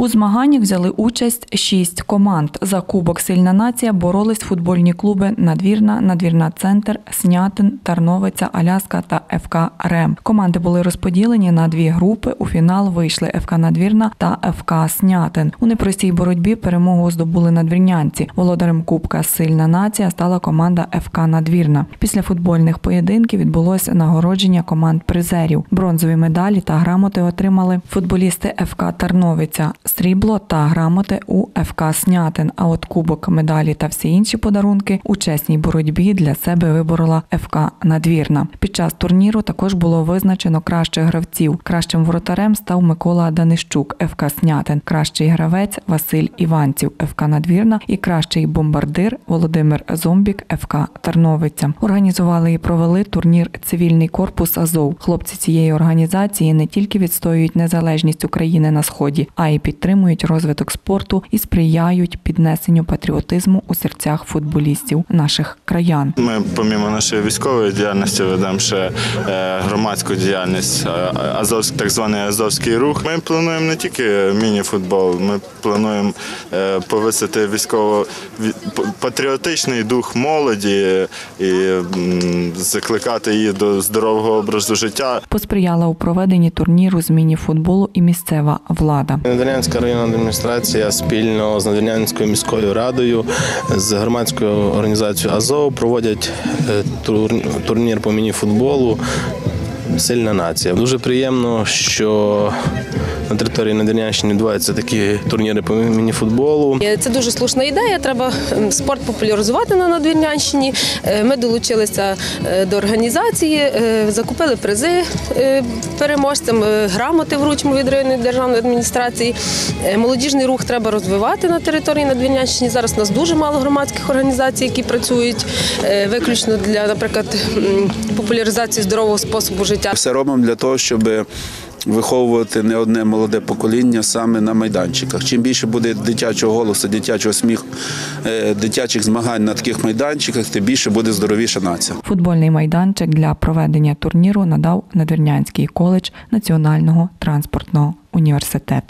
У змаганнях взяли участь шість команд. За кубок Сильна нація боролись футбольні клуби Надвірна, Надвірна Центр, Снятин, Тарновиця, Аляска та ФК Рем. Команди були розподілені на дві групи. У фінал вийшли ФК Надвірна та ФК Снятин. У непростій боротьбі перемогу здобули надвірнянці. Володарем Кубка Сильна нація стала команда ФК Надвірна. Після футбольних поєдинків відбулося нагородження команд призерів. Бронзові медалі та грамоти отримали футболісти ФК Тарновиця, срібло та грамоти у ФК Снятин. А от кубок, медалі та всі інші подарунки у чесній боротьбі для себе виборола ФК Надвірна. Під час турніру також було визначено кращих гравців. Кращим воротарем став Микола Данищук, ФК Снятин, кращий гравець Василь Іванців, ФК Надвірна і кращий бомбардир Володимир Зомбік, ФК Тарновиця. Організували і провели турнір Цивільний корпус Азов. Хлопці цієї організації не тільки відстоюють незалежність України на сході, а й підтримують розвиток спорту і сприяють піднесенню патріотизму у серцях футболістів наших краян. Ми, помімо нашої військової діяльності, ведемо ще е, громадську діяльність, е, Азовськ, так званий Азовський рух. Ми плануємо не тільки міні-футбол, ми плануємо е, повисити військово патріотичний дух молоді і закликати її до здорового образу життя. Посприяла у проведенні турніру з міні-футболу і місцева влада. Надвірнянська районна адміністрація спільно з Надвірнянською міською радою з громадською організацією Азов проводять е, турнір по міні-футболу. Сильна нація. Дуже приємно, що на території Надвірнянщини відбуваються такі турніри по міні-футболу. Е, Це дуже слушна ідея. Треба спорт популяризувати на Надвірнянщині. Е, Ми долучилися е, до організації, закупили призи переможцям, грамоти вручимо від районної державної адміністрації. Молодіжний рух треба розвивати на території Надвірнянщини. Зараз у нас дуже мало громадських організацій, які працюють виключно для, наприклад, популяризації здорового способу життя. Все робимо для того, щоб виховувати не одне молоде покоління саме на майданчиках. Чим більше буде дитячого голосу, дитячого сміху, е, дитячих змагань на таких майданчиках, тим більше буде здоровіша нація. Футбольний майданчик для проведення турніру надав Надвірнянський коледж Національного транспортного університету.